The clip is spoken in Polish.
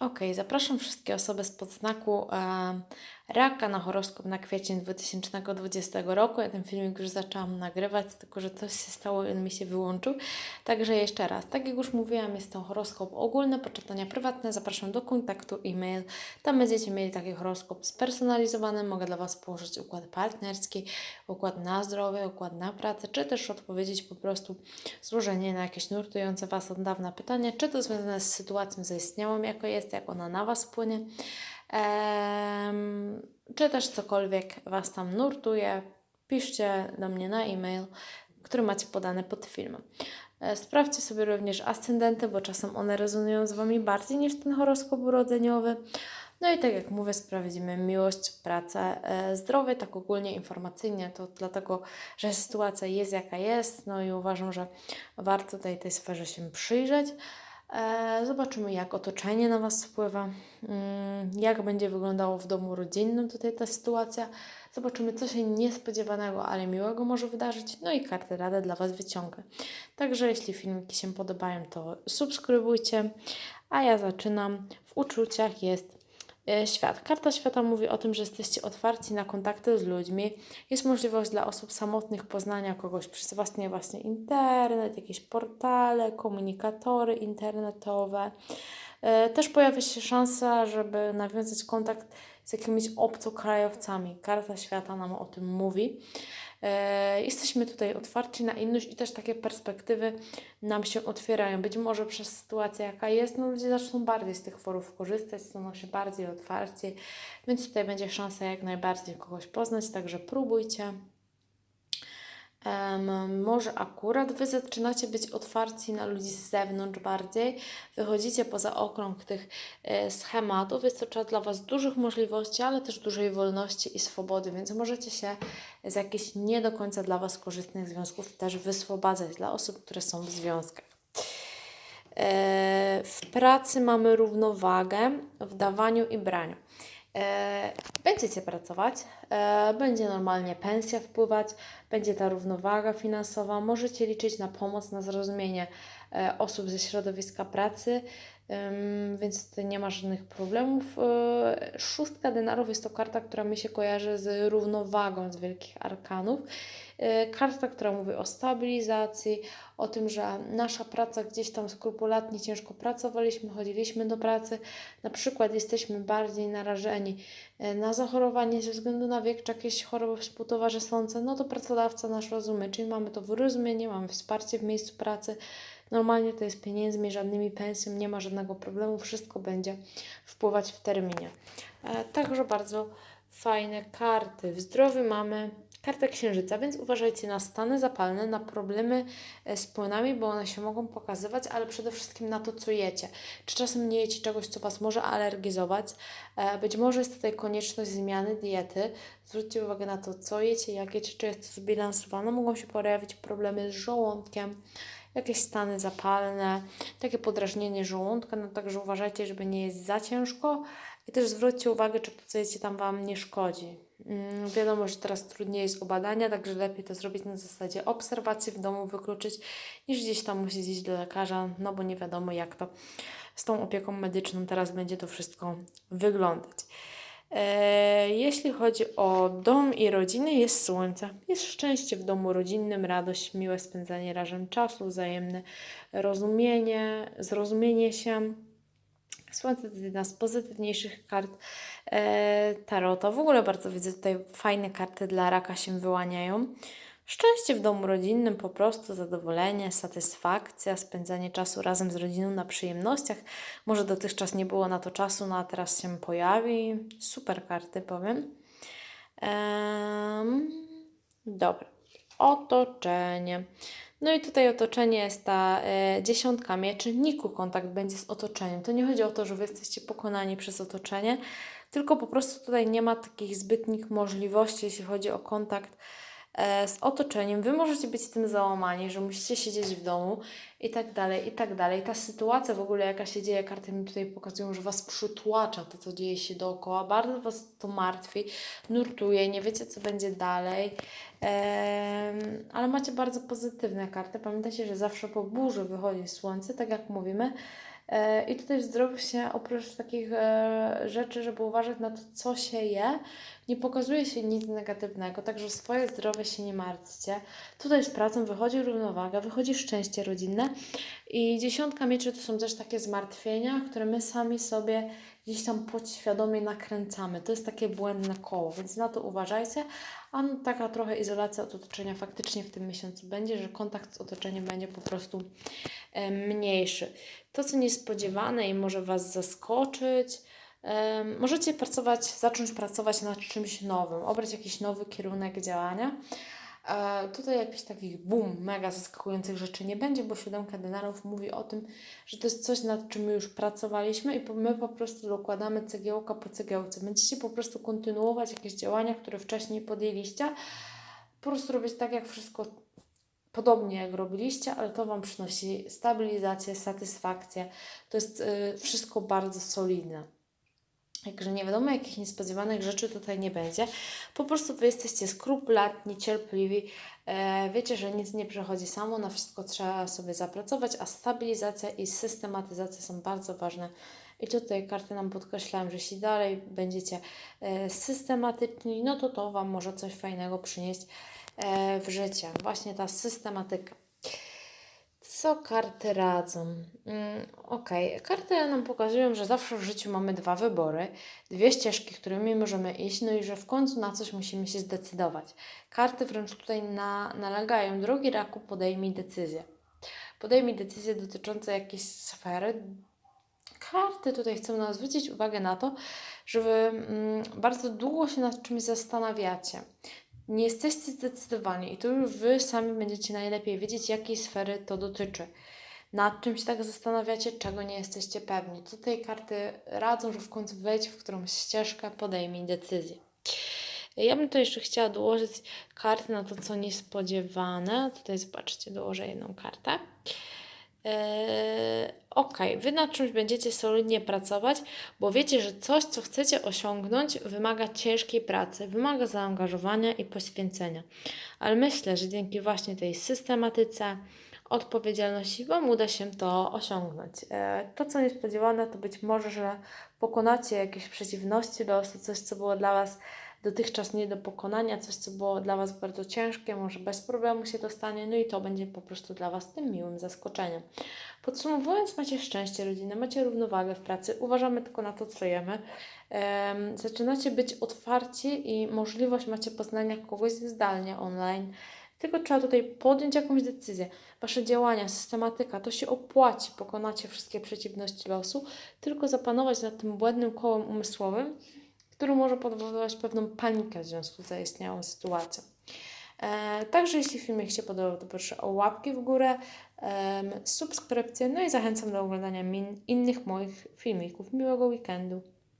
Ok, zapraszam wszystkie osoby z podznaku e, raka na horoskop na kwiecień 2020 roku. Ja ten filmik już zaczęłam nagrywać, tylko że coś się stało i on mi się wyłączył. Także jeszcze raz, tak jak już mówiłam, jest to horoskop ogólny, poczytania prywatne. Zapraszam do kontaktu e-mail. Tam będziecie mieli taki horoskop spersonalizowany. Mogę dla Was położyć układ partnerski, układ na zdrowie, układ na pracę, czy też odpowiedzieć po prostu złożenie na jakieś nurtujące Was od dawna pytania, czy to związane z sytuacją zaistniałą, jako jest, jak ona na Was wpłynie, czy też cokolwiek Was tam nurtuje, piszcie do mnie na e-mail, który macie podany pod filmem. Sprawdźcie sobie również ascendenty, bo czasem one rezonują z Wami bardziej niż ten horoskop urodzeniowy. No i tak jak mówię, sprawdzimy miłość, pracę, e, zdrowie, tak ogólnie informacyjnie, to dlatego, że sytuacja jest jaka jest, no i uważam, że warto tutaj tej sferze się przyjrzeć. E, Zobaczymy, jak otoczenie na Was wpływa, mm, jak będzie wyglądało w domu rodzinnym tutaj ta sytuacja. Zobaczymy, co się niespodziewanego, ale miłego może wydarzyć. No i karty rady dla Was wyciągę. Także jeśli filmiki się podobają, to subskrybujcie. A ja zaczynam. W uczuciach jest świat. Karta świata mówi o tym, że jesteście otwarci na kontakty z ludźmi. Jest możliwość dla osób samotnych poznania kogoś przez właśnie, właśnie internet, jakieś portale, komunikatory internetowe. E, Też pojawia się szansa, żeby nawiązać kontakt z jakimiś obcokrajowcami. Karta świata nam o tym mówi. E, Jesteśmy tutaj otwarci na inność i też takie perspektywy nam się otwierają. Być może przez sytuację, jaka jest, no ludzie zaczną bardziej z tych forów korzystać, staną się bardziej otwarci, więc tutaj będzie szansa jak najbardziej kogoś poznać, także próbujcie. Może akurat Wy zaczynacie być otwarci na ludzi z zewnątrz bardziej, wychodzicie poza okrąg tych e, schematów. Jest to czas dla Was dużych możliwości, ale też dużej wolności i swobody, więc możecie się z jakichś nie do końca dla Was korzystnych związków też wyswobadzać dla osób, które są w związkach. E, W pracy mamy równowagę w dawaniu i braniu. E, Będziecie pracować, e, będzie normalnie pensja wpływać, będzie ta równowaga finansowa. Możecie liczyć na pomoc, na zrozumienie e, osób ze środowiska pracy, więc nie ma żadnych problemów. E, Szóstka denarów jest to karta, która mi się kojarzy z równowagą z wielkich arkanów. E, Karta, która mówi o stabilizacji, o tym, że nasza praca gdzieś tam skrupulatnie ciężko pracowaliśmy, chodziliśmy do pracy, na przykład jesteśmy bardziej narażeni e, na zachorowanie ze względu na wiek czy jakieś choroby współtowarzyszące, no to pracodawca nasz rozumie, czyli mamy to wyrozumienie, mamy wsparcie w miejscu pracy. Normalnie to jest pieniędzmi, żadnymi pensją, nie ma żadnego problemu, wszystko będzie wpływać w terminie. E, Także bardzo fajne karty. W zdrowiu mamy kartę księżyca, więc uważajcie na stany zapalne, na problemy e, z płynami, bo one się mogą pokazywać, ale przede wszystkim na to, co jecie. Czy czasem nie jecie czegoś, co Was może alergizować? E, Być może jest tutaj konieczność zmiany diety. Zwróćcie uwagę na to, co jecie, jak jecie, czy jest to zbilansowane. Mogą się pojawić problemy z żołądkiem, jakieś stany zapalne, takie podrażnienie żołądka, no także uważajcie, żeby nie jest za ciężko i też zwróćcie uwagę, czy to, co jecie tam Wam nie szkodzi. Mm, Wiadomo, że teraz trudniej jest o badania, także lepiej to zrobić na zasadzie obserwacji w domu, wykluczyć, niż gdzieś tam musieć iść do lekarza, no bo nie wiadomo, jak to z tą opieką medyczną teraz będzie to wszystko wyglądać. E, Jeśli chodzi o dom i rodziny, jest słońce. Jest szczęście w domu rodzinnym, radość, miłe spędzanie razem czasu, wzajemne rozumienie, zrozumienie się. Słońce to jedna z pozytywniejszych kart e, tarota. W ogóle bardzo widzę tutaj fajne karty dla raka się wyłaniają. Szczęście w domu rodzinnym, po prostu zadowolenie, satysfakcja, spędzanie czasu razem z rodziną na przyjemnościach. Może dotychczas nie było na to czasu, no a teraz się pojawi. Super karty, powiem. Em, dobra. Otoczenie. No i tutaj otoczenie jest ta e, dziesiątka mieczy. Niku kontakt będzie z otoczeniem. To nie chodzi o to, że wy jesteście pokonani przez otoczenie, tylko po prostu tutaj nie ma takich zbytnich możliwości, jeśli chodzi o kontakt z otoczeniem. Wy możecie być tym załamani, że musicie siedzieć w domu i tak dalej, i tak dalej. Ta sytuacja w ogóle, jaka się dzieje, karty mi tutaj pokazują, że Was przytłacza to, co dzieje się dookoła. Bardzo Was to martwi, nurtuje, nie wiecie, co będzie dalej. Ale macie bardzo pozytywne karty. Pamiętajcie, że zawsze po burzy wychodzi słońce, tak jak mówimy. E, I tutaj w zdrowiu się oprócz takich e, rzeczy, żeby uważać na to, co się je, nie pokazuje się nic negatywnego, także swoje zdrowie się nie martwcie. Tutaj z pracą wychodzi równowaga, wychodzi szczęście rodzinne i dziesiątka mieczy to są też takie zmartwienia, które my sami sobie gdzieś tam podświadomie nakręcamy. To jest takie błędne koło, więc na to uważajcie. A no, taka trochę izolacja od otoczenia faktycznie w tym miesiącu będzie, że kontakt z otoczeniem będzie po prostu mniejszy. To, co niespodziewane i może Was zaskoczyć, możecie pracować, zacząć pracować nad czymś nowym, obrać jakiś nowy kierunek działania. E, tutaj jakichś takich boom, mega zaskakujących rzeczy nie będzie, bo siódemka denarów mówi o tym, że to jest coś, nad czym już pracowaliśmy i my po prostu dokładamy cegiełka po cegiełce. Będziecie po prostu kontynuować jakieś działania, które wcześniej podjęliście, po prostu robić tak, jak wszystko podobnie jak robiliście, ale to Wam przynosi stabilizację, satysfakcję. To jest y, wszystko bardzo solidne. Także nie wiadomo, jakich niespodziewanych rzeczy tutaj nie będzie. Po prostu Wy jesteście skrupulatni, cierpliwi. E, wiecie, że nic nie przychodzi samo, na wszystko trzeba sobie zapracować, a stabilizacja i systematyzacja są bardzo ważne. I tutaj karty nam podkreślają, że jeśli dalej będziecie e, systematyczni, no to to Wam może coś fajnego przynieść e, w życie. Właśnie ta systematyka. Co karty radzą? Mm, ok, karty nam pokazują, że zawsze w życiu mamy dwa wybory, dwie ścieżki, którymi możemy iść, no i że w końcu na coś musimy się zdecydować. Karty wręcz tutaj na, nalegają, drogi raku, podejmij decyzję. Podejmij decyzję dotyczącą jakiejś sfery. Karty tutaj chcą nas zwrócić uwagę na to, że Wy mm, bardzo długo się nad czymś zastanawiacie nie jesteście zdecydowani i to już Wy sami będziecie najlepiej wiedzieć, jakiej sfery to dotyczy. Nad czym się tak zastanawiacie, czego nie jesteście pewni. Tutaj karty radzą, że w końcu wejdź w którąś ścieżkę, podejmij decyzję. Ja bym tu jeszcze chciała dołożyć karty na to, co niespodziewane. Tutaj zobaczcie, dołożę jedną kartę. Eee, ok, wy nad czymś będziecie solidnie pracować, bo wiecie, że coś, co chcecie osiągnąć, wymaga ciężkiej pracy, wymaga zaangażowania i poświęcenia. Ale myślę, że dzięki właśnie tej systematyce, odpowiedzialności Wam uda się to osiągnąć. E, to, co niespodziewane, to być może, że pokonacie jakieś przeciwności losu, coś, co było dla Was dotychczas nie do pokonania, coś, co było dla Was bardzo ciężkie, może bez problemu się to stanie, no i to będzie po prostu dla Was tym miłym zaskoczeniem. Podsumowując, macie szczęście rodzinne, macie równowagę w pracy, uważamy tylko na to, co jemy. Em, zaczynacie być otwarci i możliwość macie poznania kogoś zdalnie online. Tylko trzeba tutaj podjąć jakąś decyzję. Wasze działania, systematyka, to się opłaci, pokonacie wszystkie przeciwności losu, tylko zapanować nad tym błędnym kołem umysłowym, który może powodować pewną panikę w związku z zaistniałą sytuacją. E, także jeśli filmik się podobał, to proszę o łapki w górę, em, subskrypcję, no i zachęcam do oglądania min, innych moich filmików. Miłego weekendu.